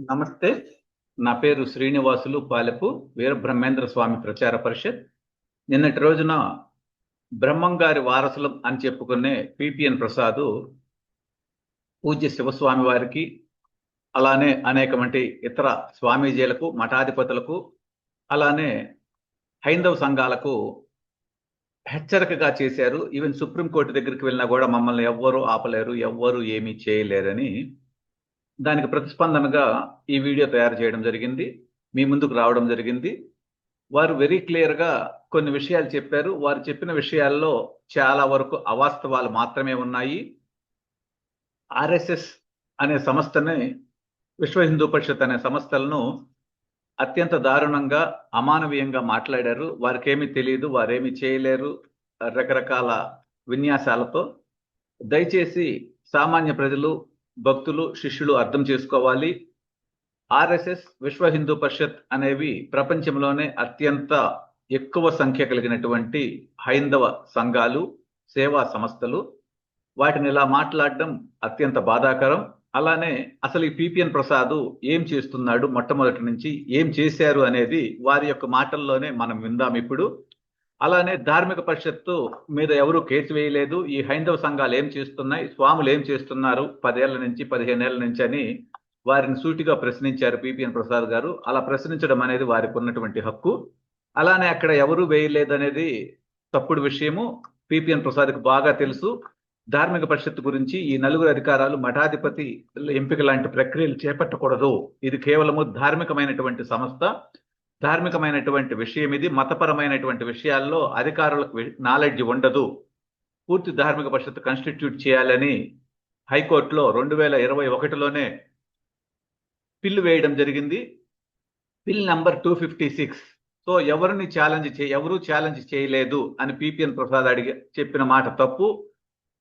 నమస్తే. నా పేరు శ్రీనివాసులు పాలెపు వీరబ్రహ్మేంద్ర స్వామి ప్రచార పరిషత్. నిన్నటి రోజున బ్రహ్మంగారి వారసులం అని చెప్పుకునే పిపిఎన్ ప్రసాద్ పూజ్య శివస్వామి వారికి అలానే అనేకమంటి ఇతర స్వామీజీలకు మఠాధిపతులకు అలానే హైందవ సంఘాలకు హెచ్చరికగా చేశారు. ఈవెన్ సుప్రీంకోర్టు దగ్గరికి వెళ్ళినా కూడా మమ్మల్ని ఎవ్వరూ ఆపలేరు ఎవ్వరూ ఏమీ చేయలేరని దానికి ప్రతిస్పందనగా ఈ వీడియో తయారు చేయడం జరిగింది. మీ ముందుకు రావడం జరిగింది. వారు వెరీ క్లియర్గా కొన్ని విషయాలు చెప్పారు. వారు చెప్పిన విషయాల్లో చాలా వరకు అవాస్తవాలు మాత్రమే ఉన్నాయి. ఆర్ఎస్ఎస్ అనే సంస్థని విశ్వ హిందూ పరిషత్ అనే సంస్థలను అత్యంత దారుణంగా అమానవీయంగా మాట్లాడారు. వారికేమీ తెలియదు వారేమీ చేయలేరు రకరకాల విన్యాసాలతో. దయచేసి సామాన్య ప్రజలు భక్తులు శిష్యులు అర్థం చేసుకోవాలి. ఆర్ఎస్ఎస్ విశ్వ హిందూ పరిషత్ అనేవి ప్రపంచంలోనే అత్యంత ఎక్కువ సంఖ్య కలిగినటువంటి హైందవ సంఘాలు సేవా సంస్థలు. వాటిని ఇలా మాట్లాడడం అత్యంత బాధాకరం. అలానే అసలు ఈ పిపిఎన్ ప్రసాద్ ఏం చేస్తున్నాడు మొట్టమొదటి నుంచి ఏం చేశారు అనేది వారి యొక్క మాటల్లోనే మనం విందాం ఇప్పుడు. అలానే ధార్మిక పరిషత్తు మీద ఎవరు కేసు వేయలేదు. ఈ హైందవ సంఘాలు ఏం చేస్తున్నాయి? స్వాములు ఏం చేస్తున్నారు? పదేళ్ళ నుంచి పదిహేనేళ్ళ నుంచి అని వారిని సూటిగా ప్రశ్నించారు పిపిఎన్ ప్రసాద్ గారు. అలా ప్రశ్నించడం అనేది వారికి ఉన్నటువంటి హక్కు. అలానే అక్కడ ఎవరు వేయలేదు అనేది తప్పుడు విషయము. పిపిఎన్ ప్రసాద్కి బాగా తెలుసు. ధార్మిక పరిషత్ గురించి ఈ నలుగురు అధికారాలు మఠాధిపతి ఎంపిక లాంటి ప్రక్రియలు చేపట్టకూడదు. ఇది కేవలము ధార్మికమైనటువంటి సంస్థ. ధార్మికమైనటువంటి విషయం ఇది మతపరమైనటువంటి విషయాల్లో అధికారులకు నాలెడ్జ్ ఉండదు. పూర్తి ధార్మిక పరిషత్ కాన్స్టిట్యూట్ చేయాలని హైకోర్టులో రెండు వేల ఇరవై ఒకటిలోనే పిల్లు వేయడం జరిగింది. PIL number two fifty six. So ఎవరిని ఛాలెంజ్ చే ఎవరు ఛాలెంజ్ చేయలేదు అని పిపిఎన్ ప్రసాద్ అడిగి చెప్పిన మాట తప్పు.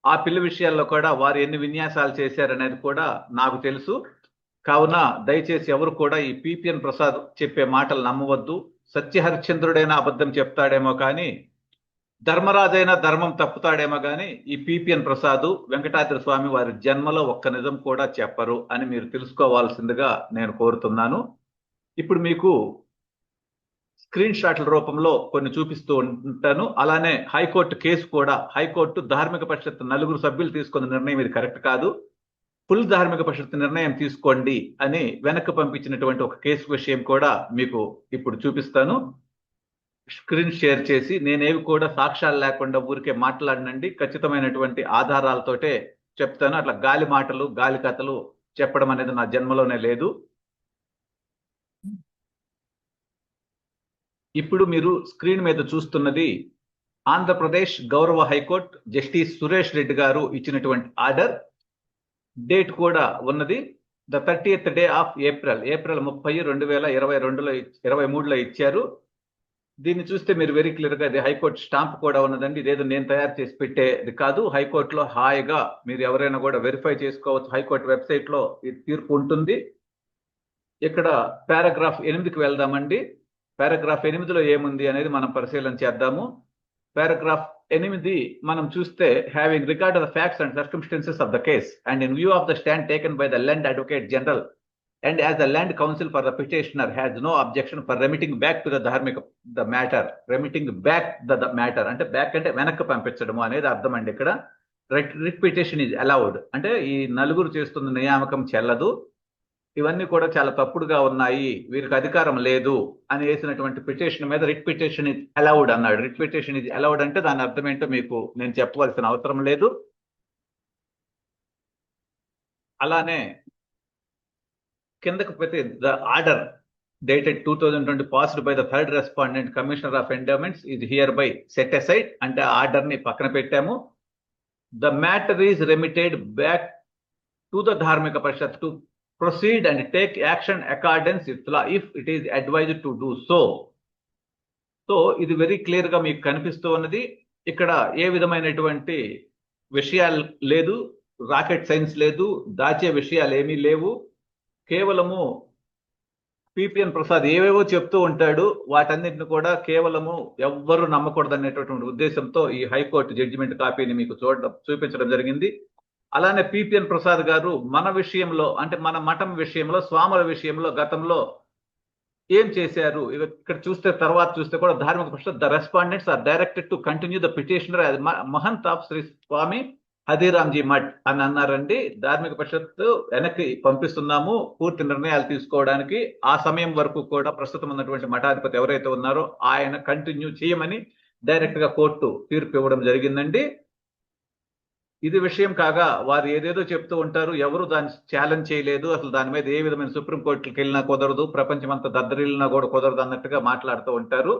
ఆ పిల్ల విషయాల్లో కూడా వారు ఎన్ని విన్యాసాలు చేశారనేది కూడా నాకు తెలుసు. కావున దయచేసి ఎవరు కూడా ఈ పిపిఎన్ ప్రసాద్ చెప్పే మాటలు నమ్మవద్దు. సత్యహరిశ్చంద్రుడైనా అబద్ధం చెప్తాడేమో కానీ ధర్మరాజైనా ధర్మం తప్పుతాడేమో కానీ ఈ పిపిఎన్ ప్రసాద్ వెంకటాద్రి స్వామి వారి జన్మలో ఒక్క నిజం కూడా చెప్పరు అని మీరు తెలుసుకోవాల్సిందిగా నేను కోరుతున్నాను. ఇప్పుడు మీకు స్క్రీన్ షాట్ల రూపంలో కొన్ని చూపిస్తూ ఉంటాను. అలానే హైకోర్టు కేసు కూడా హైకోర్టు ధార్మిక పరిషత్ నలుగురు సభ్యులు తీసుకున్న నిర్ణయం ఇది కరెక్ట్ కాదు. ఫుల్ ధార్మిక పరిషత్ నిర్ణయం తీసుకోండి అని వెనక్కి పంపించినటువంటి ఒక కేసు విషయం కూడా మీకు ఇప్పుడు చూపిస్తాను. స్క్రీన్ షేర్ చేసి నేనేవి కూడా సాక్ష్యాలు లేకుండా ఊరికే మాట్లాడినండి. ఖచ్చితమైనటువంటి ఆధారాలతోటే చెప్తాను. అట్లా గాలి మాటలు గాలి కథలు చెప్పడం అనేది నా జన్మలోనే లేదు. ఇప్పుడు మీరు స్క్రీన్ మీద చూస్తున్నది ఆంధ్రప్రదేశ్ గౌరవ హైకోర్టు జస్టిస్ సురేష్ రెడ్డి గారు ఇచ్చినటువంటి ఆర్డర్. డేట్ కూడా ఉన్నది. The thirtieth day of April. April ముప్పై రెండు వేల ఇరవై రెండులో ఇరవై మూడులో ఇచ్చారు. దీన్ని చూస్తే మీరు వెరీ క్లియర్గా ఇది హైకోర్టు స్టాంప్ కూడా ఉన్నదండి. ఇదేదో నేను తయారు చేసి పెట్టేది కాదు. హైకోర్టులో హాయిగా మీరు ఎవరైనా కూడా వెరిఫై చేసుకోవచ్చు. హైకోర్టు వెబ్సైట్లో ఈ తీర్పు ఉంటుంది. ఇక్కడ పారాగ్రాఫ్ ఎనిమిదికి వెళ్దామండి. పారాగ్రాఫ్ ఎనిమిదిలో ఏముంది అనేది మనం పరిశీలన చేద్దాము. పారాగ్రాఫ్ ఎనిమిది మనం చూస్తే having record the facts and circumstances of the case and in view of the stand taken by the learned advocate general and as the learned counsel for the petitioner has no objection for remitting back to the Dharmika the matter remitting back the matter అంటే back అంటే వెనక్కి పంపించడము అనేది అర్థం అండి ఇక్కడ. Writ petition is allowed అంటే ఈ నలుగురు చేస్తున్న నియామకం చెల్లదు. ఇవన్నీ కూడా చాలా తప్పుడుగా ఉన్నాయి వీరికి అధికారం లేదు అని వేసినటువంటి పిటిషన్ మీద రిట్ పిటిషన్ ఇస్ అలౌడ్ అన్నాడు. రిట్ పిటిషన్ ఇస్ అలౌడ్ అంటే దాని అర్థం ఏంటో మీకు నేను చెప్పవలసిన అవసరం లేదు. అలానే కిందకు పోతే the order dated two thousand twenty passed by the third respondent commissioner of endowments ఇది హియర్ బై సెట్ అసైడ్ అంటే ఆర్డర్ని పక్కన పెట్టాము. The matter is remitted back to the Dharmika Parishad to proceed and take action accordance if if it is advised to do so so ఇది very క్లియర్గా మీకు కనిపిస్తూ ఉన్నది. ఇక్కడ ఏ విధమైనటువంటి విషయాలు లేదు రాకెట్ సైన్స్ లేదు దాచే విషయాలు ఏమీ లేవు. కేవలము పిపిఎన్ ప్రసాద్ ఏవేవో చెప్తూ ఉంటాడు. వాటన్నిటిని కూడా కేవలము ఎవ్వరు నమ్మకూడదు అనేటటువంటి ఉద్దేశంతో ఈ హైకోర్టు జడ్జిమెంట్ కాపీని మీకు చూడడం చూపించడం జరిగింది. అలానే పిపిఎన్ ప్రసాద్ గారు మన విషయంలో అంటే మన మఠం విషయంలో స్వాముల విషయంలో గతంలో ఏం చేశారు? ఇక్కడ చూస్తే తర్వాత చూస్తే కూడా Dharmika Parishad the respondents are directed to continue the petitioner Mahant of Shri Swami Hathiramji Math అని అన్నారండి. ధార్మిక పరిషత్ వెనక్కి పంపిస్తున్నాము పూర్తి నిర్ణయాలు తీసుకోవడానికి. ఆ సమయం వరకు కూడా ప్రస్తుతం ఉన్నటువంటి మఠాధిపతి ఎవరైతే ఉన్నారో ఆయన కంటిన్యూ చేయమని డైరెక్ట్గా కోర్టు తీర్పు ఇవ్వడం జరిగిందండి. ఇది విషయం కాగా వారు ఏదేదో చెప్తూ ఉంటారు ఎవరు దాన్ని ఛాలెంజ్ చేయలేదు అసలు దాని మీద ఏ విధమైన సుప్రీంకోర్టుకి వెళ్ళినా కుదరదు ప్రపంచం అంతా దద్దరిల్లినా కూడా కుదరదు అన్నట్టుగా మాట్లాడుతూ ఉంటారు.